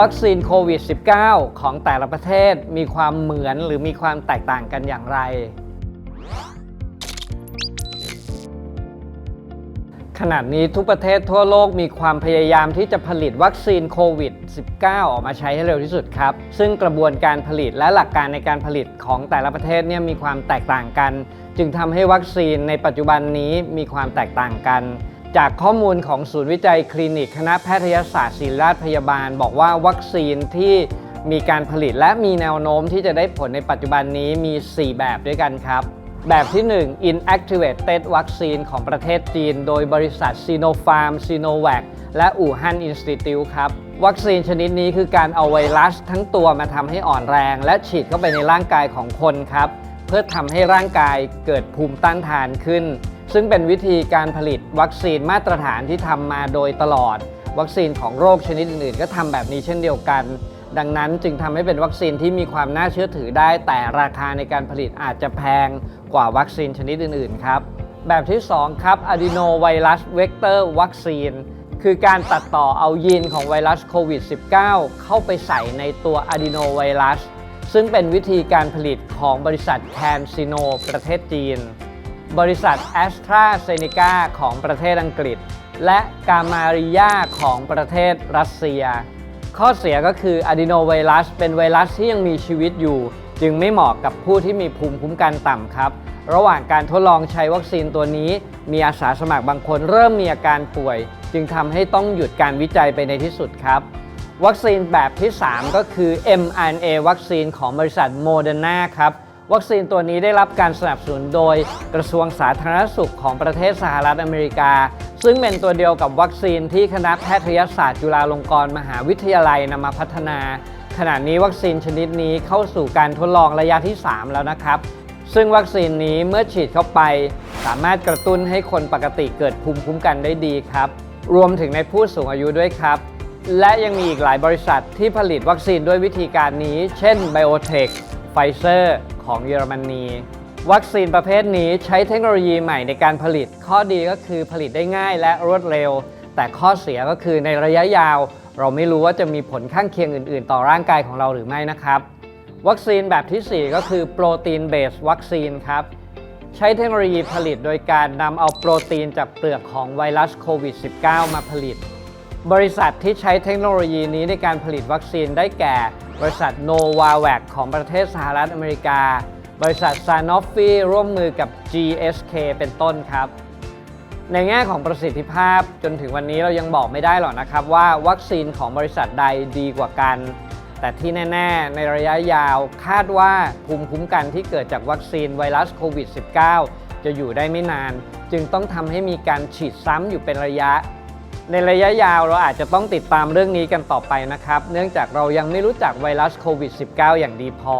วัคซีนโควิด -19 ของแต่ละประเทศมีความเหมือนหรือมีความแตกต่างกันอย่างไร ขณะนี้ทุกประเทศทั่วโลกมีความพยายามที่จะผลิตวัคซีนโควิด -19 ออกมาใช้ให้เร็วที่สุดครับ ซึ่งกระบวนการผลิตและหลักการในการผลิตของแต่ละประเทศเนี่ยมีความแตกต่างกัน จึงทำให้วัคซีนในปัจจุบันนี้มีความแตกต่างกัน จากข้อมูลของศูนย์วิจัยคลินิก คณะแพทยศาสตร์ศิริราชพยาบาล บอกว่าวัคซีนที่มีการผลิตและมีแนวโน้มที่จะได้ผลในปัจจุบันนี้มี 4 แบบด้วยกันครับ แบบที่ 1 inactivated vaccine ของประเทศจีน โดยบริษัท Sinopharm Sinovac และอู่ฮั่น Institute ครับ วัคซีนชนิดนี้คือการเอาไวรัสทั้งตัวมาทำให้อ่อนแรง และฉีดเข้าไปในร่างกายของคนครับ เพื่อทำให้ร่างกายเกิดภูมิต้านทานขึ้น ซึ่งเป็นวิธีการผลิตวัคซีนมาตรฐานที่ทำมาโดยตลอด วัคซีนของโรคชนิดอื่นๆ ก็ทำแบบนี้เช่นเดียวกัน ดังนั้นจึงทำให้เป็นวัคซีนที่มีความน่าเชื่อถือได้ แต่ราคาในการผลิตอาจจะแพงกว่าวัคซีนชนิดอื่นๆครับแบบที่ 2 ครับ adenovirus vector vaccine คือการตัดต่อเอายีนของไวรัสโควิด -19 เข้าไปใส่ในตัว adenovirus ซึ่งเป็นวิธีการผลิตของบริษัทแคนซิโนประเทศจีน บริษัท a s t r a z เซ e c a ของประเทศอังกฤษ และกามาริยาของประเทศรัสเซีย ข้อเสียก็คืออะดีโนไวรัส เป็นไวรัสที่ยังมีชีวิตอยู่ จึงไม่เหมาะกับผู้ที่มีภูมิคุ้มกันต่ำครับ ระหว่างการทดลองใช้วัคซีนตัวนี้ มีอาสาสมัครบางคนเริ่มมีอาการป่วย จึงทำให้ต้องหยุดการวิจัยไปในที่สุดครับวัคซีนแบบที่ 3 ก็คือ mRNA วัคซีนของบริษัทโมเดอร์นาครับ วัคซีนตัวนี้ได้รับการสนับสนุนโดยกระทรวงสาธารณสุขของประเทศสหรัฐอเมริกา ซึ่งเป็นตัวเดียวกับวัคซีนที่คณะแพทยศาสตร์จุฬาลงกรณ์มหาวิทยาลัยนำมาพัฒนา ขณะนี้วัคซีนชนิดนี้เข้าสู่การทดลองระยะที่ 3 แล้วนะครับ ซึ่งวัคซีนนี้เมื่อฉีดเข้าไป สามารถกระตุ้นให้คนปกติเกิดภูมิคุ้มกันได้ดีครับ รวมถึงในผู้สูงอายุด้วยครับและยังมีอีกหลายบริษัทที่ผลิตวัคซีนด้วยวิธีการนี้ เช่น BioNTech Pfizer ของเยอรมนีวัคซีนประเภทนี้ใช้เทคโนโลยีใหม่ในการผลิต ข้อดีก็คือผลิตได้ง่ายและรวดเร็ว แต่ข้อเสียก็คือในระยะยาว เราไม่รู้ว่าจะมีผลข้างเคียงอื่น ๆ ต่อร่างกายของเราหรือไม่นะครับ วัคซีนแบบที่ 4 ก็คือโปรตีนเบสวัคซีนครับ ใช้เทคโนโลยีผลิตโดยการนำเอาโปรตีนจากเปลือกของไวรัสโควิด -19 มาผลิต บริษัทที่ใช้เทคโนโลยีนี้ในการผลิตวัคซีนได้แก่ บริษัท Novavax ของประเทศสหรัฐอเมริกา บริษัท Sanofi ร่วมมือกับ GSK เป็นต้นครับ ในแง่ของประสิทธิภาพจนถึงวันนี้เรายังบอกไม่ได้หรอกนะครับว่าวัคซีนของบริษัทใดดีกว่ากัน แต่ที่แน่ ๆ ในระยะยาวคาดว่าภูมิคุ้มกันที่เกิดจากวัคซีนไวรัสโควิด -19 จะอยู่ได้ไม่นาน จึงต้องทำให้มีการฉีดซ้ำอยู่เป็นระยะ ในระยะยาวเราอาจจะต้องติดตามเรื่องนี้กันต่อไปนะครับ เนื่องจากเรายังไม่รู้จักไวรัสโควิด -19 อย่างดีพอ